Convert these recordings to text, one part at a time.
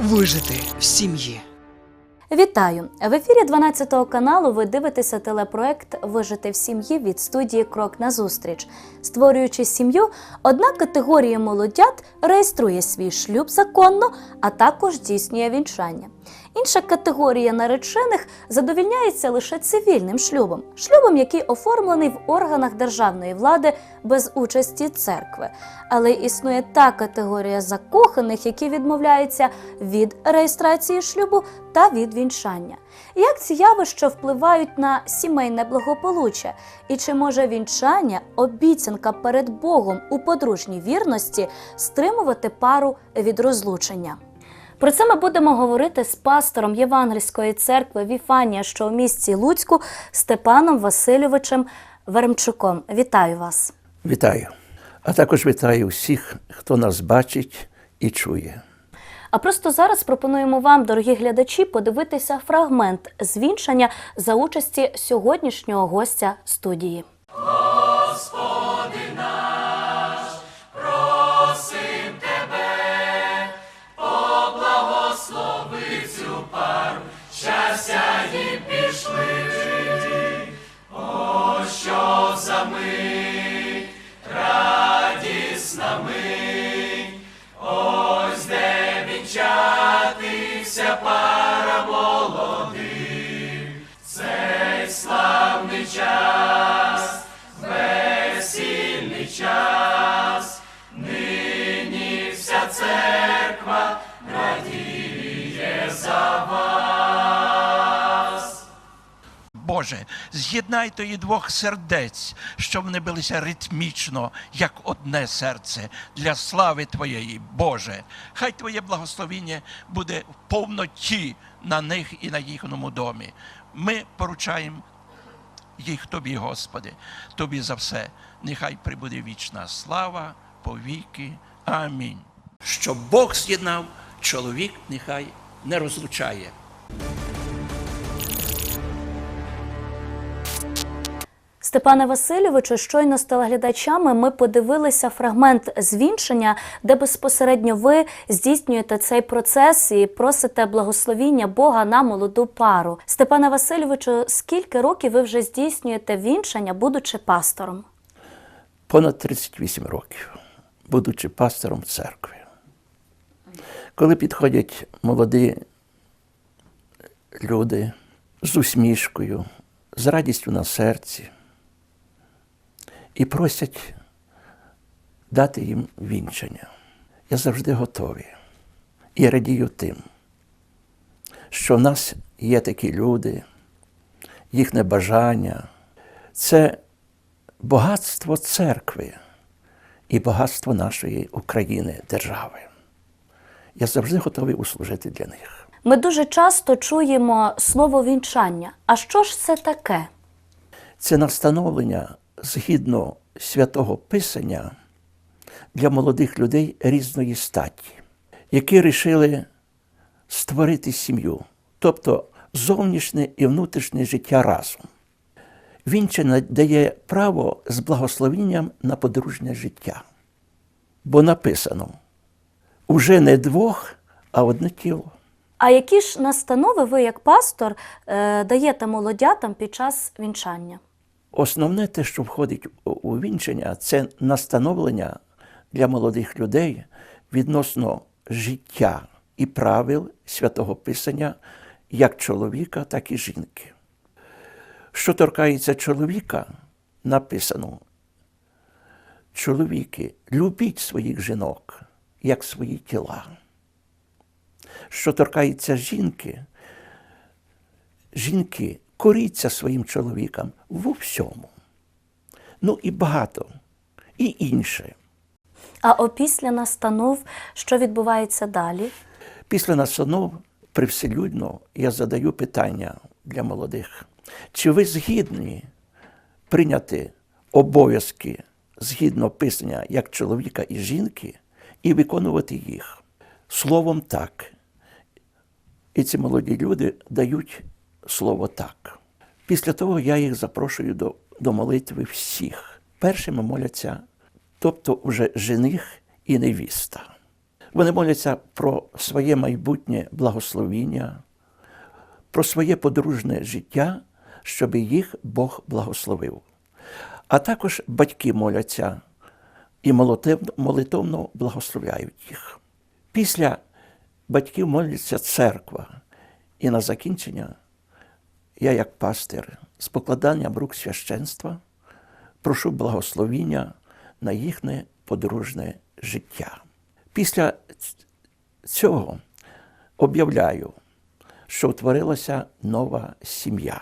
Вижити в сім'ї. Вітаю! В ефірі 12 каналу ви дивитеся телепроект Вижити в сім'ї від студії Крок назустріч. Створюючи сім'ю, одна категорія молодят реєструє свій шлюб законно, а також здійснює вінчання. Інша категорія наречених задовільняється лише цивільним шлюбом, шлюбом, який оформлений в органах державної влади без участі церкви. Але існує та категорія закоханих, які відмовляються від реєстрації шлюбу та від вінчання. Як ці явища впливають на сімейне благополуччя? І чи може вінчання, обіцянка перед Богом у подружній вірності, стримувати пару від розлучення? Про це ми будемо говорити з пастором Євангельської церкви Віфанія, що у місті Луцьку, Степаном Васильовичем Веремчуком. Вітаю вас! Вітаю. А також вітаю всіх, хто нас бачить і чує. А просто зараз пропонуємо вам, дорогі глядачі, подивитися фрагмент звінчання за участі сьогоднішнього гостя студії. І пішли в житті, о, що за мить? Радісна ми, ось де вінчатися пара молодих, цей славний час. Боже, з'єднай тої двох сердець, щоб вони билися ритмічно, як одне серце, для слави Твоєї, Боже. Хай Твоє благословіння буде в повноті на них і на їхньому домі. Ми поручаємо їх Тобі, Господи, Тобі за все. Нехай прибуде вічна слава повіки. Амінь. Що Бог з'єднав, чоловік нехай не розлучає. Степане Васильовичу, щойно з телеглядачами ми подивилися фрагмент звінчення, де безпосередньо ви здійснюєте цей процес і просите благословіння Бога на молоду пару. Степане Васильовичу, скільки років ви вже здійснюєте вінчання, будучи пастором? Понад 38 років, будучи пастором церкви. Коли підходять молоді люди з усмішкою, з радістю на серці і просять дати їм вінчання, я завжди готовий і радію тим, що в нас є такі люди, їхнє бажання. Це багатство церкви і багатство нашої України, держави. Я завжди готовий услужити для них. Ми дуже часто чуємо слово вінчання. А що ж це таке? Це настановлення згідно святого Писання для молодих людей різної статі, які рішили створити сім'ю, тобто зовнішнє і внутрішнє життя разом. Вінчення дає право з благословенням на подружнє життя. Бо написано: уже не двох, а одне тіло. А які ж настанови ви, як пастор, е, даєте молодятам під час вінчання? Основне те, що входить у- вінчення, це настановлення для молодих людей відносно життя і правил святого Писання як чоловіка, так і жінки. Що торкається чоловіка, написано: чоловіки, любіть своїх жінок, як свої тіла. Що торкається жінки, жінки, коріться своїм чоловікам в всьому. Ну і багато, і інше. А опісля настанов, що відбувається далі? Після настанов привселюдно я задаю питання для молодих. Чи ви згідні прийняти обов'язки згідно писання як чоловіка і жінки і виконувати їх? Словом так. І ці молоді люди дають слово так. Після того я їх запрошую до, до молитви всіх. Першими моляться, тобто вже жених і невіста. Вони моляться про своє майбутнє благословіння, про своє подружне життя, щоб їх Бог благословив. А також батьки моляться і молитовно, благословляють їх. Після батьків моляться церква. І на закінчення я, як пастир, з покладанням рук священства прошу благословіння на їхнє подружне життя. Після цього об'являю, що утворилася нова сім'я.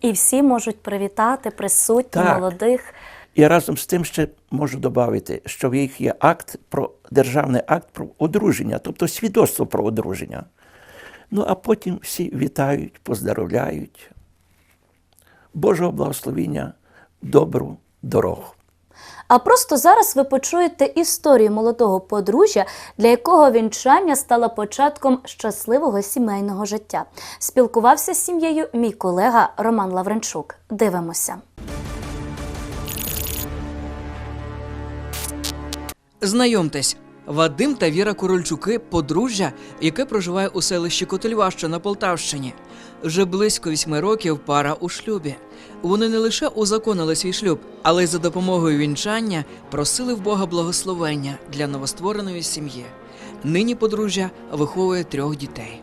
І всі можуть привітати присутні Так. молодих. І разом з тим ще можу додати, що в їх є акт про державний акт про одруження, тобто свідоцтво про одруження. Ну а потім всі вітають, поздоровляють. Божого благословіння, добру дорогу. А просто зараз ви почуєте історію молодого подружжя, для якого вінчання стало початком щасливого сімейного життя. Спілкувався з сім'єю мій колега Роман Лавренчук. Дивимося. Знайомтесь, Вадим та Віра Корольчуки подружжя, яке проживає у селищі Котельва, що на Полтавщині. Вже близько вісьми років пара у шлюбі. Вони не лише узаконили свій шлюб, але й за допомогою вінчання просили в Бога благословення для новоствореної сім'ї. Нині подружжя виховує трьох дітей.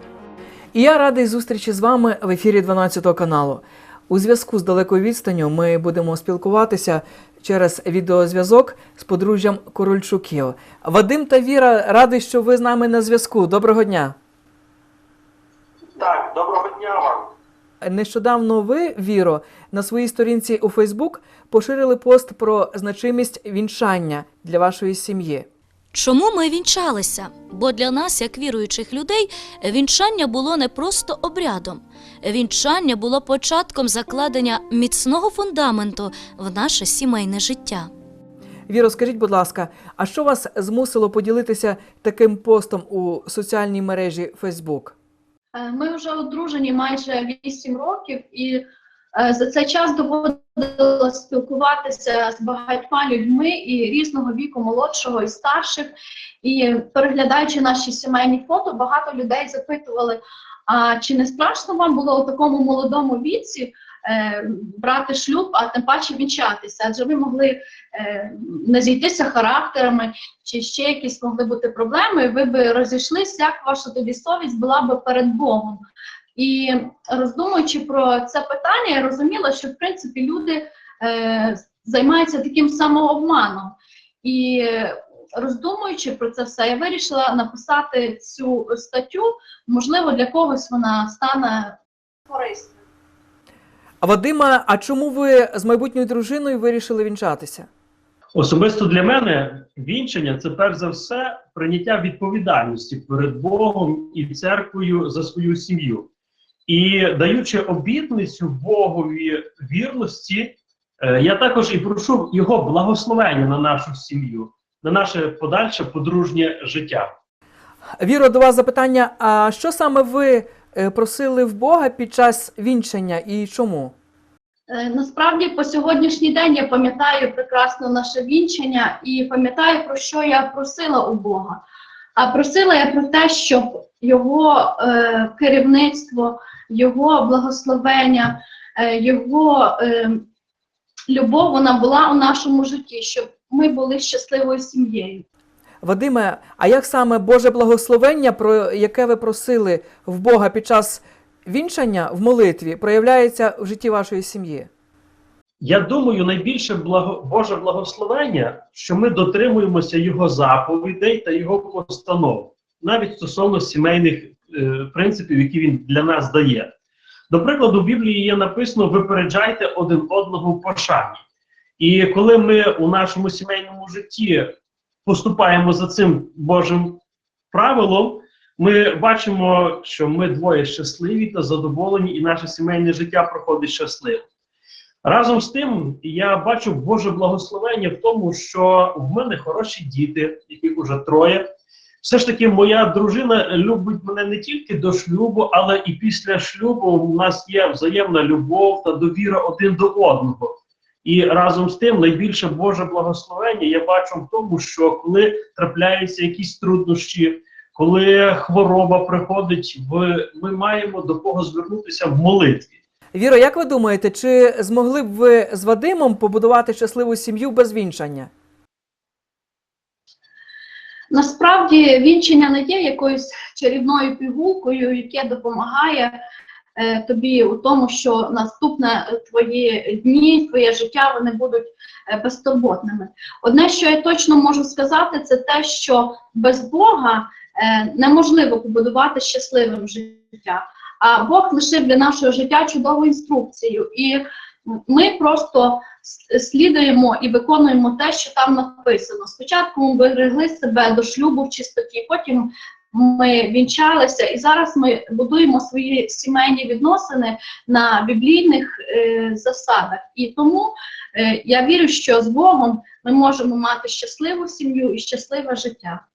І я радий зустрічі з вами в ефірі 12 каналу. У зв'язку з далекою відстанню ми будемо спілкуватися через відеозв'язок з подружжям Корольчуків. Вадим та Віра, радий, що ви з нами на зв'язку. Доброго дня. Так, доброго дня вам. Нещодавно ви, Віро, на своїй сторінці у Фейсбук поширили пост про значимість вінчання для вашої сім'ї. Чому ми вінчалися? Бо для нас, як віруючих людей, вінчання було не просто обрядом. Вінчання було початком закладення міцного фундаменту в наше сімейне життя. Віро, скажіть, будь ласка, а що вас змусило поділитися таким постом у соціальній мережі Фейсбук? Ми вже одружені майже 8 років, і за цей час доводилося спілкуватися з багатьма людьми і різного віку, молодшого і старших. І переглядаючи наші сімейні фото, багато людей запитували: а чи не страшно вам було у такому молодому віці е, брати шлюб, а тим паче вінчатися? Адже ви могли е, не зійтися характерами, чи ще якісь могли бути проблеми, ви би розійшлись, як ваша тоді совість була би перед Богом. І роздумуючи про це питання, я розуміла, що в принципі люди е, займаються таким самообманом. І роздумуючи про це все, я вирішила написати цю статтю. Можливо, для когось вона стане корисною. А Вадима, а чому ви з майбутньою дружиною вирішили вінчатися? Особисто для мене вінчення це перш за все прийняття відповідальності перед Богом і церквою за свою сім'ю. І даючи обітницю Богові вірності, е, я також і прошу його благословення на нашу сім'ю, на наше подальше подружнє життя. Віро, до вас запитання: а що саме ви е, просили в Бога під час вінчання і чому? Е, Насправді, по сьогоднішній день я пам'ятаю прекрасно наше вінчення і пам'ятаю, про що я просила у Бога. А просила я про те, щоб його е, керівництво, його благословення, е, його е, любов вона була у нашому житті, щоб ми були щасливою сім'єю. Вадиме, а як саме Боже благословення, про яке ви просили в Бога під час вінчання в молитві, проявляється в житті вашої сім'ї? Я думаю, найбільше благо, Боже благословення, що ми дотримуємося Його заповідей та Його постанов, навіть стосовно сімейних принципів, які він для нас дає. До прикладу, в Біблії є написано: випереджайте один одного в пошані. І коли ми у нашому сімейному житті поступаємо за цим Божим правилом, Ми бачимо, що ми двоє щасливі та задоволені, і наше сімейне життя проходить щасливо. Разом з тим, я бачу Боже благословення в тому, що в мене хороші діти, яких уже троє. Все ж таки, моя дружина любить мене не тільки до шлюбу, але і після шлюбу у нас є взаємна любов та довіра один до одного. І разом з тим найбільше Боже благословення я бачу в тому, що коли трапляються якісь труднощі, коли хвороба приходить, ми маємо до кого звернутися в молитві. Віро, як ви думаєте, чи змогли б ви з Вадимом побудувати щасливу сім'ю без вінчання? Насправді вінчення не є якоюсь чарівною пігулкою, яке допомагає е, тобі у тому, що наступне твої дні, твоє життя вони будуть е, безтурботними. Одне, що я точно можу сказати, це те, що без Бога е, неможливо побудувати щасливим життя. А Бог лишив для нашого життя чудову інструкцію, і ми просто слідуємо і виконуємо те, що там написано. Спочатку ми берегли себе до шлюбу в чистоті, потім ми вінчалися, і зараз ми будуємо свої сімейні відносини на біблійних е, засадах. І тому е, я вірю, що з Богом ми можемо мати щасливу сім'ю і щасливе життя.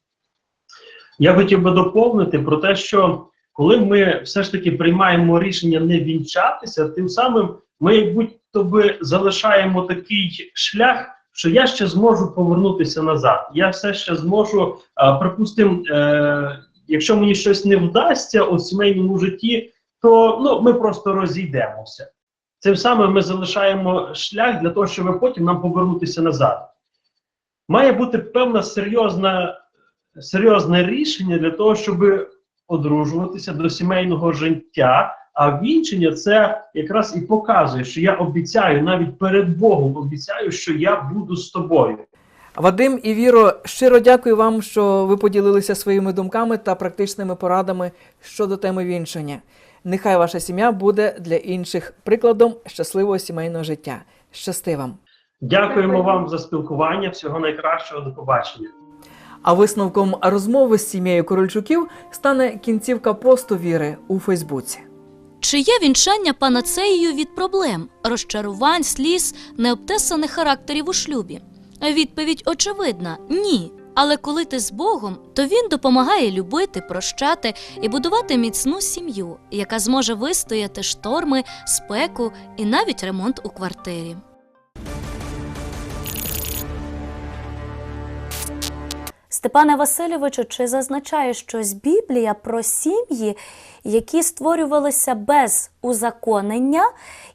Я хотів би доповнити про те, що коли ми все ж таки приймаємо рішення не вінчатися, тим самим ми, будь-то би залишаємо такий шлях, що я ще зможу повернутися назад. Я все ще зможу, припустимо, е, якщо мені щось не вдасться у сімейному житті, то ну, ми просто розійдемося. Цим самим ми залишаємо шлях для того, щоб потім нам повернутися назад. Має бути серйозна серйозне рішення для того, щоб одружуватися до сімейного життя. А вінчення це якраз і показує, що я обіцяю, навіть перед Богом обіцяю, що я буду з тобою. Вадим і Віро, щиро дякую вам, що ви поділилися своїми думками та практичними порадами щодо теми вінчання. Нехай ваша сім'я буде для інших прикладом щасливого сімейного життя. Щасти вам! Дякуємо вам за спілкування. Всього найкращого до побачення. А висновком розмови з сім'єю Корольчуків стане кінцівка посту Віри у Фейсбуці. Чи є вінчання панацеєю від проблем, розчарувань, сліз, необтесаних характерів у шлюбі? Відповідь очевидна ні. Але коли ти з Богом, то він допомагає любити, прощати і будувати міцну сім'ю, яка зможе вистояти шторми, спеку і навіть ремонт у квартирі. Степане Васильовичу, чи зазначає щось Біблія про сім'ї, які створювалися без узаконення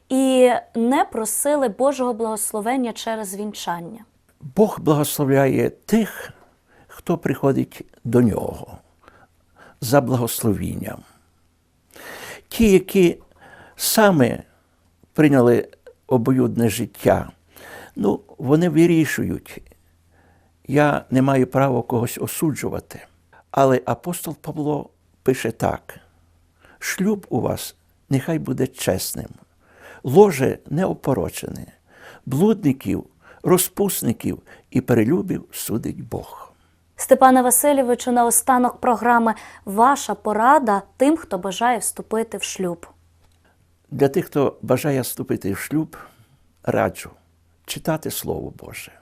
і не просили Божого благословення через вінчання? Бог благословляє тих, хто приходить до нього за благословінням. Ті, які саме прийняли обоюдне життя, ну, вони вирішують. Я не маю права когось осуджувати. Але апостол Павло пише так: шлюб у вас нехай буде чесним, ложе неопорочене, блудників, розпусників і перелюбів судить Бог. Степане Васильовичу, наостанок програми ваша порада тим, хто бажає вступити в шлюб. Для тих, хто бажає вступити в шлюб, раджу читати Слово Боже.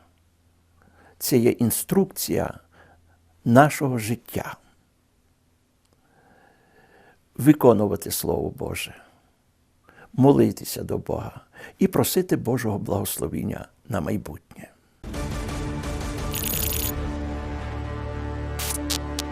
Це є інструкція нашого життя. Виконувати Слово Боже, молитися до Бога і просити Божого благословіння на майбутнє.